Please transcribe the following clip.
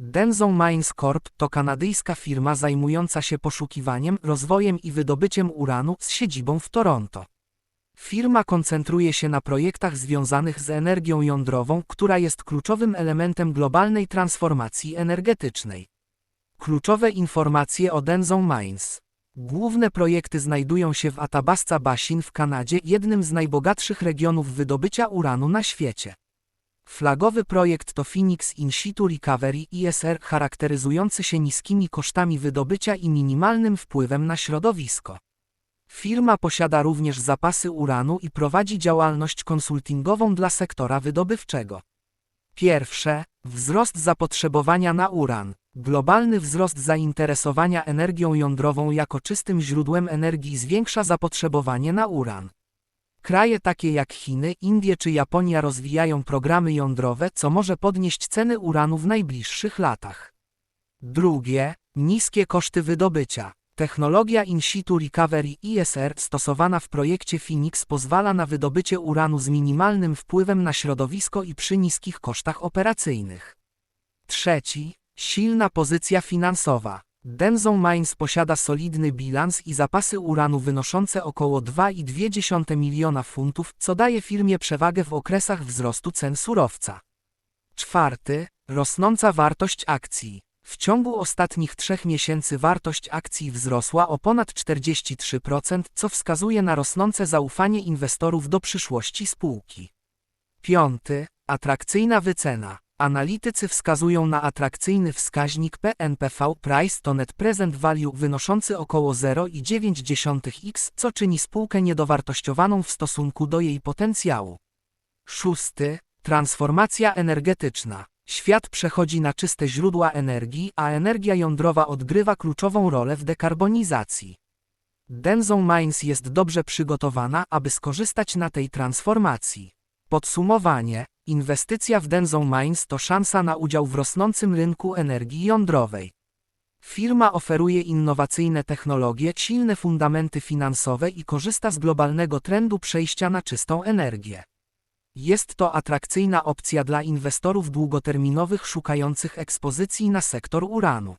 Denzone Mines Corp to kanadyjska firma zajmująca się poszukiwaniem, rozwojem i wydobyciem uranu z siedzibą w Toronto. Firma koncentruje się na projektach związanych z energią jądrową, która jest kluczowym elementem globalnej transformacji energetycznej. Kluczowe informacje o Denzone Mines. Główne projekty znajdują się w Athabasca Basin w Kanadzie, jednym z najbogatszych regionów wydobycia uranu na świecie. Flagowy projekt to Phoenix In Situ Recovery ISR charakteryzujący się niskimi kosztami wydobycia i minimalnym wpływem na środowisko. Firma posiada również zapasy uranu i prowadzi działalność konsultingową dla sektora wydobywczego. Pierwsze, wzrost zapotrzebowania na uran. Globalny wzrost zainteresowania energią jądrową jako czystym źródłem energii zwiększa zapotrzebowanie na uran. Kraje takie jak Chiny, Indie czy Japonia rozwijają programy jądrowe, co może podnieść ceny uranu w najbliższych latach. Drugie, niskie koszty wydobycia. Technologia in situ recovery ISR stosowana w projekcie Phoenix pozwala na wydobycie uranu z minimalnym wpływem na środowisko i przy niskich kosztach operacyjnych. Trzeci, silna pozycja finansowa. Denzone Mines posiada solidny bilans i zapasy uranu wynoszące około 2,2 miliona funtów, co daje firmie przewagę w okresach wzrostu cen surowca. Czwarty, rosnąca wartość akcji. W ciągu ostatnich trzech miesięcy wartość akcji wzrosła o ponad 43%, co wskazuje na rosnące zaufanie inwestorów do przyszłości spółki. Piąty, atrakcyjna wycena. Analitycy wskazują na atrakcyjny wskaźnik PNPV Price to Net Present Value wynoszący około 0,9x, co czyni spółkę niedowartościowaną w stosunku do jej potencjału. Szósty, transformacja energetyczna. Świat przechodzi na czyste źródła energii, a energia jądrowa odgrywa kluczową rolę w dekarbonizacji. Denzone Mines jest dobrze przygotowana, aby skorzystać na tej transformacji. Podsumowanie, inwestycja w Denzone Mines to szansa na udział w rosnącym rynku energii jądrowej. Firma oferuje innowacyjne technologie, silne fundamenty finansowe i korzysta z globalnego trendu przejścia na czystą energię. Jest to atrakcyjna opcja dla inwestorów długoterminowych szukających ekspozycji na sektor uranu.